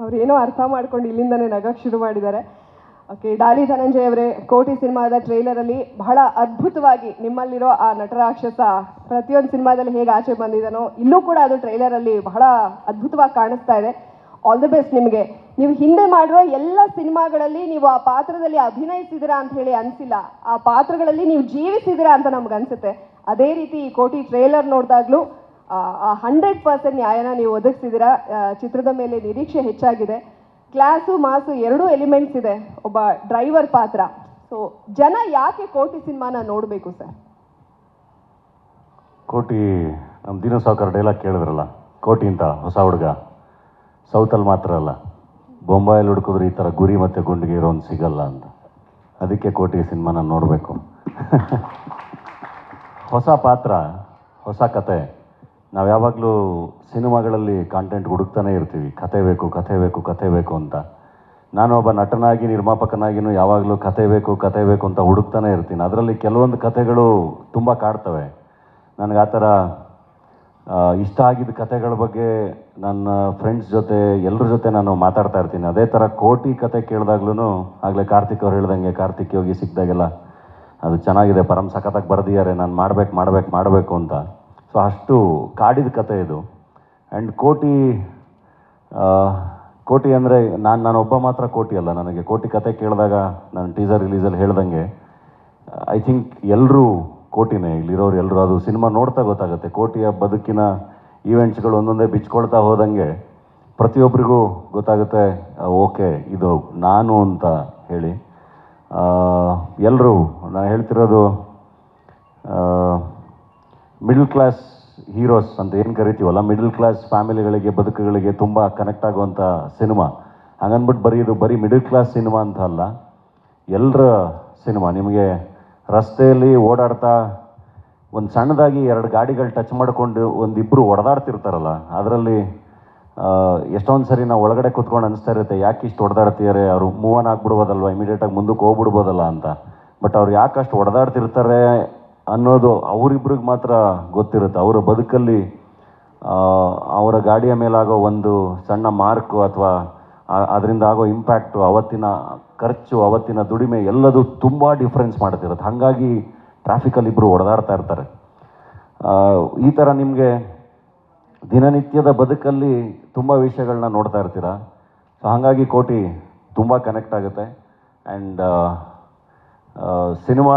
ಅವ್ರು ಏನೋ ಅರ್ಥ ಮಾಡ್ಕೊಂಡು ಇಲ್ಲಿಂದನೇ ನಗಕ್ಕೆ ಶುರು ಮಾಡಿದ್ದಾರೆ. ಓಕೆ ಡಾಲಿ ಧನಂಜಯ ಅವರೇ, ಕೋಟಿ ಸಿನಿಮಾದ ಟ್ರೈಲರಲ್ಲಿ ಬಹಳ ಅದ್ಭುತವಾಗಿ ನಿಮ್ಮಲ್ಲಿರೋ ಆ ನಟರಾಕ್ಷಸ ಪ್ರತಿಯೊಂದು ಸಿನಿಮಾದಲ್ಲಿ ಹೇಗೆ ಆಚೆ ಬಂದಿದ್ದಾನೋ ಇಲ್ಲೂ ಕೂಡ ಅದು ಟ್ರೈಲರಲ್ಲಿ ಬಹಳ ಅದ್ಭುತವಾಗಿ ಕಾಣಿಸ್ತಾ ಇದೆ. ಆಲ್ ದಿ ಬೆಸ್ಟ್ ನಿಮಗೆ. ನೀವು ಹಿಂದೆ ಮಾಡಿರೋ ಎಲ್ಲ ಸಿನಿಮಾಗಳಲ್ಲಿ ನೀವು ಆ ಪಾತ್ರದಲ್ಲಿ ಅಭಿನಯಿಸಿದಿರಾ ಅಂತ ಹೇಳಿ ಅನಿಸಿಲ್ಲ. ಆ ಪಾತ್ರಗಳಲ್ಲಿ ನೀವು ಜೀವಿಸಿದಿರಾ ಅಂತ ನಮ್ಗೆ ಅನ್ಸುತ್ತೆ. ಅದೇ ರೀತಿ ಈ ಕೋಟಿ ಟ್ರೇಲರ್ ನೋಡಿದಾಗ್ಲೂ ಆ ಹಂಡ್ರೆಡ್ ಪರ್ಸೆಂಟ್ ನ್ಯಾಯನ ನೀವು ಒದಗಿಸಿದ್ದೀರಾ ಚಿತ್ರದ ಮೇಲೆ ನಿರೀಕ್ಷೆ ಹೆಚ್ಚಾಗಿದೆ. ಕ್ಲಾಸು, ಮಾಸು ಎರಡೂ ಎಲಿಮೆಂಟ್ಸ್ ಇದೆ, ಒಬ್ಬ ಡ್ರೈವರ್ ಪಾತ್ರ. ಸೊ ಜನ ಯಾಕೆ ಕೋಟಿ ಸಿನಿಮಾನ ನೋಡಬೇಕು ಸರ್? ಕೋಟಿ ನಮ್ಮ ದಿನ ಸಾವುಕಾರ ಡೈಲಾಗ್ ಕೇಳಿದ್ರಲ್ಲ, ಕೋಟಿ ಅಂತ ಹೊಸ ಹುಡುಗ. ಸೌತಲ್ಲಿ ಮಾತ್ರ ಅಲ್ಲ ಬೊಂಬಾಯಲ್ಲಿ ಹುಡುಕಿದ್ರೆ ಈ ಥರ ಗುರಿ ಮತ್ತು ಗುಂಡಿಗೆ ಇರೋನ್ ಸಿಗಲ್ಲ ಅಂತ. ಅದಕ್ಕೆ ಕೋಟಿ ಸಿನಿಮಾನ ನೋಡಬೇಕು. ಹೊಸ ಪಾತ್ರ, ಹೊಸ ಕತೆ. ನಾವು ಯಾವಾಗಲೂ ಸಿನಿಮಾಗಳಲ್ಲಿ ಕಾಂಟೆಂಟ್ ಹುಡುಕ್ತಾನೆ ಇರ್ತೀವಿ. ಕತೆ ಬೇಕು ಕತೆ ಬೇಕು ಕತೆ ಬೇಕು ಅಂತ. ನಾನು ಒಬ್ಬ ನಟನಾಗಿ, ನಿರ್ಮಾಪಕನಾಗಿನೂ ಯಾವಾಗಲೂ ಕತೆ ಬೇಕು ಕತೆ ಬೇಕು ಅಂತ ಹುಡುಕ್ತಾನೆ ಇರ್ತೀನಿ. ಅದರಲ್ಲಿ ಕೆಲವೊಂದು ಕತೆಗಳು ತುಂಬ ಕಾಡ್ತವೆ. ನನಗೆ ಆ ಥರ ಇಷ್ಟ ಆಗಿದ್ದ ಕತೆಗಳ ಬಗ್ಗೆ ನನ್ನ ಫ್ರೆಂಡ್ಸ್ ಜೊತೆ ಎಲ್ಲರ ಜೊತೆ ನಾನು ಮಾತಾಡ್ತಾ ಇರ್ತೀನಿ. ಅದೇ ಥರ ಕೋಟಿ ಕತೆ ಕೇಳಿದಾಗ್ಲೂ ಆಗಲೇ ಕಾರ್ತಿಕ್ ಅವ್ರು ಹೇಳ್ದಂಗೆ ಕಾರ್ತಿಕ್ ಯೋಗಿ ಸಿಕ್ಕಿದಾಗೆಲ್ಲ ಅದು ಚೆನ್ನಾಗಿದೆ, ಪರಂ ಸಖತ್ತಾಗಿ ಬರೆದಿದ್ದಾರೆ, ನಾನು ಮಾಡ್ಬೇಕು ಮಾಡ್ಬೇಕು, ಮಾಡಬೇಕು ಅಂತ. ಸೊ ಅಷ್ಟು ಕಾಡಿದ ಕತೆ ಇದು. ಆ್ಯಂಡ್ ಕೋಟಿ ಕೋಟಿ ಅಂದರೆ ನಾನು ನಾನೊಬ್ಬ ಮಾತ್ರ ಕೋಟಿ ಅಲ್ಲ. ನನಗೆ ಕೋಟಿ ಕತೆ ಕೇಳಿದಾಗ ನಾನು ಟೀಸರ್ ರಿಲೀಸಲ್ಲಿ ಹೇಳ್ದಂಗೆ ಐ ಥಿಂಕ್ ಎಲ್ಲರೂ ಕೋಟಿನೇ. ಇಲ್ಲಿರೋರು ಎಲ್ಲರೂ ಅದು ಸಿನಿಮಾ ನೋಡ್ತಾ ಗೊತ್ತಾಗುತ್ತೆ. ಕೋಟಿಯ ಬದುಕಿನ ಈವೆಂಟ್ಸ್ಗಳು ಒಂದೊಂದೇ ಬಿಚ್ಕೊಳ್ತಾ ಹೋದಂಗೆ ಪ್ರತಿಯೊಬ್ಬರಿಗೂ ಗೊತ್ತಾಗುತ್ತೆ ಓಕೆ, ಇದು ನಾನು ಅಂತ ಹೇಳಿ. ಎಲ್ಲರೂ ನಾನು ಹೇಳ್ತಿರೋದು ಮಿಡಲ್ ಕ್ಲಾಸ್ ಹೀರೋಸ್ ಅಂತ ಏನು ಕರಿತೀವಲ್ಲ ಮಿಡಲ್ ಕ್ಲಾಸ್ ಫ್ಯಾಮಿಲಿಗಳಿಗೆ ಬದುಕುಗಳಿಗೆ ತುಂಬ ಕನೆಕ್ಟ್ ಆಗುವಂಥ ಸಿನಿಮಾ ಹಂಗನ್ಬಿಟ್ಟು ಬರೀ ಇದು ಬರೀ ಮಿಡಲ್ ಕ್ಲಾಸ್ ಸಿನಿಮಾ ಅಂತ ಅಲ್ಲ ಎಲ್ಲರ ಸಿನಿಮಾ ನಿಮಗೆ ರಸ್ತೆಯಲ್ಲಿ ಓಡಾಡ್ತಾ ಒಂದು ಸಣ್ಣದಾಗಿ ಎರಡು ಗಾಡಿಗಳು ಟಚ್ ಮಾಡಿಕೊಂಡು ಒಂದಿಬ್ಬರು ಹೊಡೆದಾಡ್ತಿರ್ತಾರಲ್ಲ ಅದರಲ್ಲಿ ಎಷ್ಟೊಂದು ಸರಿ ನಾವು ಒಳಗಡೆ ಕೂತ್ಕೊಂಡು ಅನಿಸ್ತಾ ಇರುತ್ತೆ, ಯಾಕೆ ಇಷ್ಟು ಹೊಡೆದಾಡ್ತಿದ್ದಾರೆ ಅವರು ಮೂವ್ ಆನ್ ಆಗ್ಬಿಡ್ಬೋದಲ್ವ ಇಮಿಡಿಯೇಟಾಗಿ ಮುಂದಕ್ಕೆ ಹೋಗ್ಬಿಡ್ಬೋದಲ್ಲ ಅಂತ. ಬಟ್ ಅವ್ರು ಯಾಕಷ್ಟು ಹೊಡೆದಾಡ್ತಿರ್ತಾರೆ ಅನ್ನೋದು ಅವರಿಬ್ರಿಗೆ ಮಾತ್ರ ಗೊತ್ತಿರುತ್ತೆ. ಅವರ ಬದುಕಲ್ಲಿ ಅವರ ಗಾಡಿಯ ಮೇಲಾಗೋ ಒಂದು ಸಣ್ಣ ಮಾರ್ಕು ಅಥವಾ ಅದರಿಂದ ಆಗೋ ಇಂಪ್ಯಾಕ್ಟು ಅವತ್ತಿನ ಖರ್ಚು, ಅವತ್ತಿನ ದುಡಿಮೆ ಎಲ್ಲದೂ ತುಂಬ ಡಿಫ್ರೆನ್ಸ್ ಮಾಡ್ತಿರುತ್ತೆ. ಹಾಗಾಗಿ ಟ್ರಾಫಿಕಲ್ಲಿ ಇಬ್ಬರು ಹೊಡೆದಾಡ್ತಾ ಇರ್ತಾರೆ. ಈ ಥರ ನಿಮಗೆ ದಿನನಿತ್ಯದ ಬದುಕಲ್ಲಿ ತುಂಬ ವಿಷಯಗಳನ್ನ ನೋಡ್ತಾ ಇರ್ತೀರ? ಸೊ ಹಾಗಾಗಿ ಕೋಟಿ ತುಂಬ ಕನೆಕ್ಟ್ ಆಗುತ್ತೆ. ಆ್ಯಂಡ್ ಸಿನಿಮಾ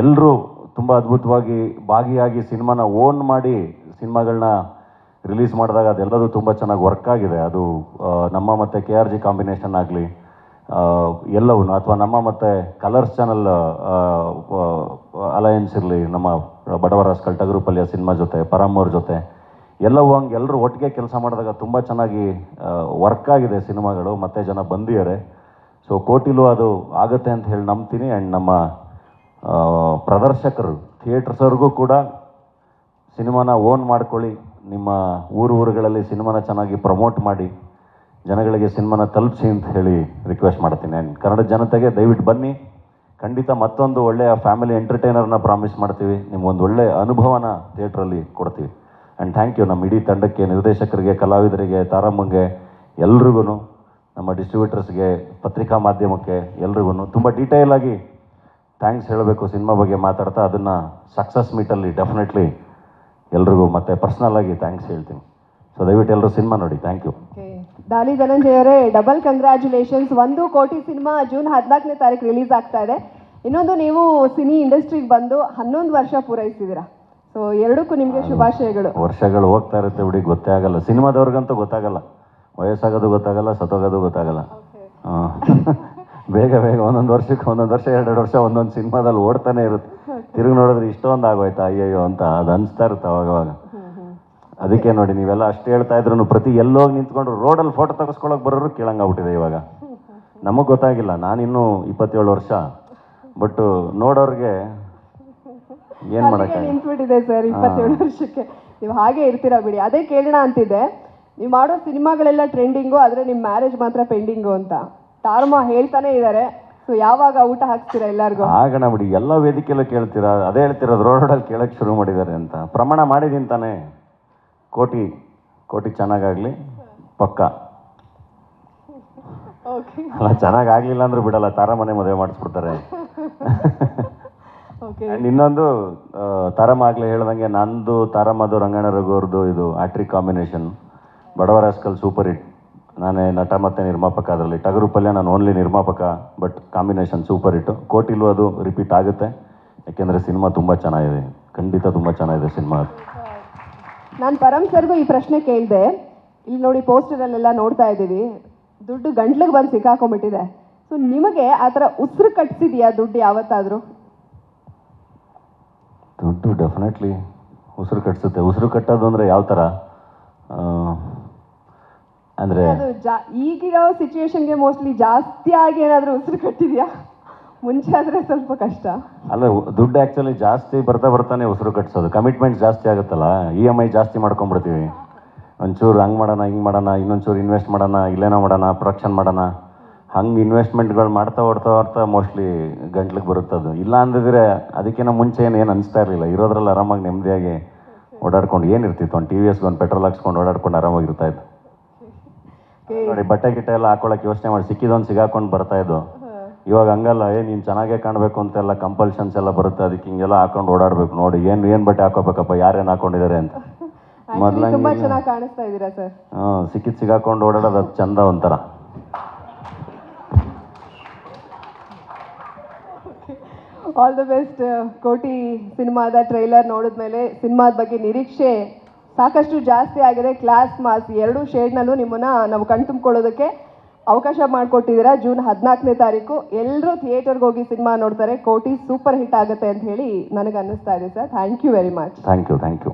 ಎಲ್ಲರೂ ತುಂಬ ಅದ್ಭುತವಾಗಿ ಭಾಗಿಯಾಗಿ ಸಿನಿಮಾನ ಓನ್ ಮಾಡಿ ಸಿನಿಮಾಗಳನ್ನ ರಿಲೀಸ್ ಮಾಡಿದಾಗ ಅದೆಲ್ಲದೂ ತುಂಬ ಚೆನ್ನಾಗಿ ವರ್ಕ್ ಆಗಿದೆ. ಅದು ನಮ್ಮ ಮತ್ತು ಕೆ ಆರ್ ಜಿ ಕಾಂಬಿನೇಷನ್ ಆಗಲಿ ಎಲ್ಲವೂ ಅಥವಾ ನಮ್ಮ ಮತ್ತು ಕಲರ್ಸ್ ಚಾನಲ್ ಅಲಯನ್ಸ್ ಇರಲಿ, ನಮ್ಮ ಬಡವರ ಸ್ಕಲ್ಟಗರು ಪಲ್ಯ ಸಿನಿಮಾ ಜೊತೆ ಪರಮ್ಮವ್ರ ಜೊತೆ, ಎಲ್ಲವೂ ಹಂಗೆ ಎಲ್ಲರೂ ಒಟ್ಟಿಗೆ ಕೆಲಸ ಮಾಡಿದಾಗ ತುಂಬ ಚೆನ್ನಾಗಿ ವರ್ಕ್ ಆಗಿದೆ ಸಿನಿಮಾಗಳು, ಮತ್ತೆ ಜನ ಬಂದಿದ್ದಾರೆ. ಸೊ ಕೋಟಿಲು ಅದು ಆಗುತ್ತೆ ಅಂತ ಹೇಳಿ ನಂಬ್ತೀನಿ. ಆ್ಯಂಡ್ ನಮ್ಮ ಪ್ರದರ್ಶಕರು ಥಿಯೇಟರ್ಸವ್ರಿಗೂ ಕೂಡ ಸಿನಿಮಾನ ಓನ್ ಮಾಡ್ಕೊಳ್ಳಿ. ನಿಮ್ಮ ಊರು ಊರುಗಳಲ್ಲಿ ಸಿನಿಮಾನ ಚೆನ್ನಾಗಿ ಪ್ರಮೋಟ್ ಮಾಡಿ. ಜನಗಳಿಗೆ ಸಿನಿಮಾನ ತಲುಪಿಸಿ ಅಂತ ಹೇಳಿ ರಿಕ್ವೆಸ್ಟ್ ಮಾಡ್ತೀನಿ. ಆ್ಯಂಡ್ ಕನ್ನಡ ಜನತೆಗೆ ದಯವಿಟ್ಟು ಬನ್ನಿ. ಖಂಡಿತ ಮತ್ತೊಂದು ಒಳ್ಳೆಯ ಫ್ಯಾಮಿಲಿ ಎಂಟರ್ಟೈನರ್ನ ಪ್ರಾಮಿಸ್ ಮಾಡ್ತೀವಿ. ನಿಮ್ಗೊಂದು ಒಳ್ಳೆಯ ಅನುಭವನ ಥಿಯೇಟ್ರಲ್ಲಿ ಕೊಡ್ತೀವಿ. ಆ್ಯಂಡ್ ಥ್ಯಾಂಕ್ ಯು ನಮ್ಮ ಇಡೀ ತಂಡಕ್ಕೆ, ನಿರ್ದೇಶಕರಿಗೆ, ಕಲಾವಿದರಿಗೆ ತಾರಮ್ಮಂಗೆ ಎಲ್ರಿಗೂ ನಮ್ಮ ಡಿಸ್ಟ್ರಿಬ್ಯೂಟರ್ಸ್ಗೆ ಪತ್ರಿಕಾ ಮಾಧ್ಯಮಕ್ಕೆ ಎಲ್ರಿಗೂ ತುಂಬ ಡೀಟೇಲ್ ಆಗಿ ಥ್ಯಾಂಕ್ಸ್ ಹೇಳಬೇಕು ಸಿನಿಮಾ ಬಗ್ಗೆ ಮಾತಾಡ್ತಾ ಅದನ್ನು ಸಕ್ಸಸ್ ಮೀಟಲ್ಲಿ ಡೆಫಿನೆಟ್ಲಿ ಎಲ್ರಿಗೂ ಮತ್ತೆ ಪರ್ಸ್ನಲ್ ಆಗಿ ಥ್ಯಾಂಕ್ಸ್ ಹೇಳ್ತೀನಿ. ಸೊ ದಯವಿಟ್ಟು ಎಲ್ಲರೂ ಸಿನಿಮಾ ನೋಡಿ. ಥ್ಯಾಂಕ್ ಯು ಡಾಲಿ ಧನಂಜಯ ಅವರೇ ಡಬಲ್ ಕಂಗ್ರ್ಯಾಚುಲೇಷನ್ಸ್ ಒಂದು ಕೋಟಿ ಸಿನಿಮಾ ಜೂನ್ ಹದಿನಾಲ್ಕನೇ ತಾರೀಕು ರಿಲೀಸ್ ಆಗ್ತಾ ಇದೆ. ಇನ್ನೊಂದು ನೀವು ಸಿನಿ ಇಂಡಸ್ಟ್ರಿಗೆ ಬಂದು ಹನ್ನೊಂದು ವರ್ಷ ಪೂರೈಸಿದ್ದೀರಾ ಸೊ ಎರಡಕ್ಕೂ ನಿಮಗೆ ಶುಭಾಶಯಗಳು. ವರ್ಷಗಳು ಹೋಗ್ತಾ ಇರುತ್ತೆ ಬಿಡಿ ಗೊತ್ತೇ ಆಗಲ್ಲ. ಸಿನಿಮಾದವ್ರಿಗಂತೂ ಗೊತ್ತಾಗಲ್ಲ. ವಯಸ್ಸಾಗೋದು ಗೊತ್ತಾಗಲ್ಲ ಸತ್ತೋಗೋದು ಗೊತ್ತಾಗಲ್ಲ. ಬೇಗ ಬೇಗ ಒಂದೊಂದು ವರ್ಷಕ್ಕೆ ಒಂದೊಂದು ವರ್ಷ ಎರಡೆರಡು ವರ್ಷ ಒಂದೊಂದು ಸಿನಿಮಾದಲ್ಲಿ ಓಡ್ತಾನೆ ಇರುತ್ತೆ. ತಿರುಗಿ ನೋಡಿದ್ರೆ ಇಷ್ಟೊಂದು ಆಗೋಯ್ತಾ ಅಯ್ಯಯ್ಯೋ ಅಂತ ಅದು ಅನಿಸ್ತಾ ಇರುತ್ತೆ ಅವಾಗವಾಗ. ಅದಕ್ಕೆ ನೋಡಿ ನೀವೆಲ್ಲ ಅಷ್ಟು ಹೇಳ್ತಾ ಇದ್ರು ಪ್ರತಿ ಎಲ್ಲೋಗಿ ನಿಂತ್ಕೊಂಡು ರೋಡಲ್ಲಿ ಫೋಟೋ ತೆಗೆಸ್ಕೊಳಕ್ ಬರೋರು ಕೇಳಂಗಾಗ್ಬಿಟ್ಟಿದೆ ಇವಾಗ. ನಮಗೆ ಗೊತ್ತಾಗಿಲ್ಲ ನಾನಿನ್ನೂ ಇಪ್ಪತ್ತೇಳು ವರ್ಷ. ಬಟ್ ನೋಡೋರಿಗೆ ಏನು ಮಾಡೋಕ್ಕೆ ನಿಂತ್ಬಿಟ್ಟಿದೆ ಸರ್ ಇಪ್ಪತ್ತೇಳು ವರ್ಷಕ್ಕೆ. ನೀವು ಹಾಗೆ ಇರ್ತೀರಾ ಬಿಡಿ. ಅದೇ ಕೇಳೋಣ ಅಂತಿದೆ ನೀವು ಮಾಡೋ ಸಿನಿಮಾಗಳೆಲ್ಲ ಟ್ರೆಂಡಿಂಗು ಆದರೆ ನಿಮ್ಮ ಮ್ಯಾರೇಜ್ ಮಾತ್ರ ಪೆಂಡಿಂಗು ಅಂತ. ತಾರಮ್ಮ ಹೇಳ್ತಾನೆ ಇದ್ದಾರೆ ಸೊ ಯಾವಾಗ ಊಟ ಹಾಕ್ತೀರಾ ಎಲ್ಲರಿಗೂ? ಆಗಣ ಬಿಡಿ ಎಲ್ಲ ವೇದಿಕೆಯಲ್ಲೂ ಕೇಳ್ತೀರಾ? ಅದೇ ಹೇಳ್ತಿರೋದು ರೋಡಲ್ಲಿ ಕೇಳಕ್ಕೆ ಶುರು ಮಾಡಿದ್ದಾರೆ ಅಂತ. ಪ್ರಮಾಣ ಮಾಡಿದೀನಿ ತಾನೆ. ಕೋಟಿ ಕೋಟಿ ಚೆನ್ನಾಗಾಗಲಿ ಪಕ್ಕ. ಓಕೆ ಅಲ್ಲ ಚೆನ್ನಾಗಾಗಲಿಲ್ಲ ಅಂದ್ರೆ ಬಿಡಲ್ಲ ತಾರಮನೆ ಮದುವೆ ಮಾಡಿಸ್ಬಿಡ್ತಾರೆ. ಆ್ಯಂಡ್ ಇನ್ನೊಂದು ತಾರಮ್ಮ ಆಗಲೇ ಹೇಳ್ದಂಗೆ ನಂದು ತಾರಮ್ಮದು ರಂಗಣ್ಣ ರಗೋರ್ದು ಇದು ಆಟ್ರಿಕ್ ಕಾಂಬಿನೇಷನ್ ಬಡವರ ಆಸ್ಕಲ್ ಸೂಪರ್ ಹಿಟ್ ನಾನೇ ನಟ ಮತ್ತು ನಿರ್ಮಾಪಕ ಅದರಲ್ಲಿ. ಟಗರು ಪಲ್ಯ ನಾನು ಓನ್ಲಿ ನಿರ್ಮಾಪಕ ಬಟ್ ಕಾಂಬಿನೇಷನ್ ಸೂಪರ್ ಹಿಟ್ಟು ಕೋಟಿಲು ಅದು ರಿಪೀಟ್ ಆಗುತ್ತೆ. ಯಾಕೆಂದರೆ ಸಿನಿಮಾ ತುಂಬ ಚೆನ್ನಾಗಿದೆ. ಖಂಡಿತ ತುಂಬ ಚೆನ್ನಾಗಿದೆ ಸಿನಿಮಾ ನಾನು ಪರಮ್ ಸರ್ಗೂ ಈ ಪ್ರಶ್ನೆ ಕೇಳಿದೆ. ಇಲ್ಲಿ ನೋಡಿ ಪೋಸ್ಟರಲ್ಲೆಲ್ಲ ನೋಡ್ತಾ ಇದ್ದೀವಿ. ದುಡ್ಡು ಗಂಟ್ಲಿಗೆ ಬಂದು ಸಿಕ್ಕಾಕೊಂಡ್ಬಿಟ್ಟಿದೆ. ಸೊ ನಿಮಗೆ ಆ ಥರ ಉಸಿರು ಕಟ್ಸಿದ್ಯಾ ದುಡ್ಡು ಯಾವತ್ತಾದರೂ? ದುಡ್ಡು ಡೆಫಿನೆಟ್ಲಿ ಉಸಿರು ಕಟ್ಸುತ್ತೆ. ಉಸಿರು ಕಟ್ಟೋದು ಅಂದರೆ ಯಾವ ಥರ ಅಂದರೆ ಅದು ಜಾ ಈಗಿರೋ ಸಿಚುವೇಶನ್ಗೆ ಮೋಸ್ಟ್ಲಿ ಜಾಸ್ತಿ ಆಗಿ ಏನಾದರೂ ಉಸಿರು ಕಟ್ಟಿದ್ಯಾ? ಮುಂಚೆ ಆದರೆ ಸ್ವಲ್ಪ ಕಷ್ಟ. ಅಲ್ಲ ದುಡ್ಡು ಆ್ಯಕ್ಚುಲಿ ಜಾಸ್ತಿ ಬರ್ತಾ ಬರ್ತಾನೆ ಉಸಿರು ಕಟ್ಸೋದು ಕಮಿಟ್ಮೆಂಟ್ ಜಾಸ್ತಿ ಆಗುತ್ತಲ್ಲ? ಇ ಎಂ ಐ ಜಾಸ್ತಿ ಮಾಡ್ಕೊಂಡ್ಬಿಡ್ತೀವಿ. ಒಂಚೂರು ಹಂಗೆ ಮಾಡೋಣ ಹಿಂಗೆ ಮಾಡೋಣ ಇನ್ನೊಂಚೂರು ಇನ್ವೆಸ್ಟ್ ಮಾಡೋಣ ಇಲ್ಲೇನೋ ಮಾಡೋಣ ಪ್ರೊಡಕ್ಷನ್ ಮಾಡೋಣ. ಹಂಗೆ ಇನ್ವೆಸ್ಟ್ಮೆಂಟ್ಗಳು ಮಾಡ್ತಾ ಓಡ್ತಾ ಓಡ್ತಾ ಮೋಸ್ಟ್ಲಿ ಗಂಟ್ಲಿಗೆ ಅದು. ಇಲ್ಲ ಅಂದಿದ್ರೆ ಅದಕ್ಕಿಂತ ಮುಂಚೆ ಏನು ಏನು ಅನಿಸ್ತಾ ಇರಲಿಲ್ಲ. ಇರೋದ್ರಲ್ಲಿ ಆರಾಮಾಗಿ ನೆಮ್ಮದಿಯಾಗಿ ಓಡಾಡ್ಕೊಂಡು ಏನಿರ್ತಿತ್ತು ಒಂದು ಟಿ ವಿ ಎಸ್ಗೆ ಒಂದು ಪೆಟ್ರೋಲ್ ಹಾಕ್ಸ್ಕೊಂಡು ಓಡಾಡ್ಕೊಂಡು ಆರಾಮಾಗಿರ್ತಾ ಇತ್ತು ಓಕೆ ನೋಡಿ ಬಟ್ಟೆ ಗಿಟ್ಟೆ ಎಲ್ಲ ಹಾಕೊಳಕ್ ಯೋಚನೆ ಮಾಡಿ ಸಿಕ್ಕಿದೊಂದು ಸಿಗಾಕೊಂಡು ಬರ್ತಾ ಇದ್ದು ಇವಾಗ ಹಂಗಲ್ಲ ಏ ನೀನು ಚೆನ್ನಾಗೇ ಕಾಣಬೇಕು ಅಂತೆಲ್ಲ ಕಂಪಲ್ಷನ್ಸ್ ಎಲ್ಲ ಬರುತ್ತೆ ಅದಕ್ಕೆ ಹಿಂಗೆಲ್ಲ ಹಾಕೊಂಡು ಓಡಾಡ್ಬೇಕು. ನೋಡಿ ಏನು ಏನು ಬಟ್ಟೆ ಹಾಕೋಬೇಕಪ್ಪ ಯಾರೇನು ಹಾಕೊಂಡಿದ್ದಾರೆ ಅಂತ. ತುಂಬ ಚೆನ್ನಾಗಿ ಕಾಣಿಸ್ತಾ ಇದ್ದೀರಾ ಸರ್ ಸಿಕ್ಕಿದ್ ಸಿಗಾಕೊಂಡು ಓಡಾಡೋದು ಅದು ಚಂದ ಒಂಥರ. ಆಲ್ ದ ಬೆಸ್ಟ್ ಕೋಟಿ ಸಿನಿಮಾದ ಟ್ರೈಲರ್ ನೋಡಿದ್ಮೇಲೆ ಸಿನಿಮಾದ ಬಗ್ಗೆ ನಿರೀಕ್ಷೆ ಸಾಕಷ್ಟು ಜಾಸ್ತಿ ಆಗಿದೆ ಕ್ಲಾಸ್ ಮಾಸ್ ಎರಡೂ ಶೇಡ್ನಲ್ಲೂ ನಿಮ್ಮನ್ನ ನಾವು ಕಣ್ತುಂಬ್ಕೊಳ್ಳೋದಕ್ಕೆ ಅವಕಾಶ ಮಾಡಿಕೊಟ್ಟಿದ್ದೀರಾ ಜೂನ್ ಹದಿನಾಲ್ಕನೇ ತಾರೀಕು. ಎಲ್ಲರೂ ಥಿಯೇಟರ್ಗೆ ಹೋಗಿ ಸಿನಿಮಾ ನೋಡ್ತಾರೆ. ಕೋಟಿ ಸೂಪರ್ ಹಿಟ್ ಆಗುತ್ತೆ ಅಂತ ಹೇಳಿ ನನಗೆ ಅನ್ನಿಸ್ತಾ ಇದೆ sir. Thank you very much. Thank you thank you.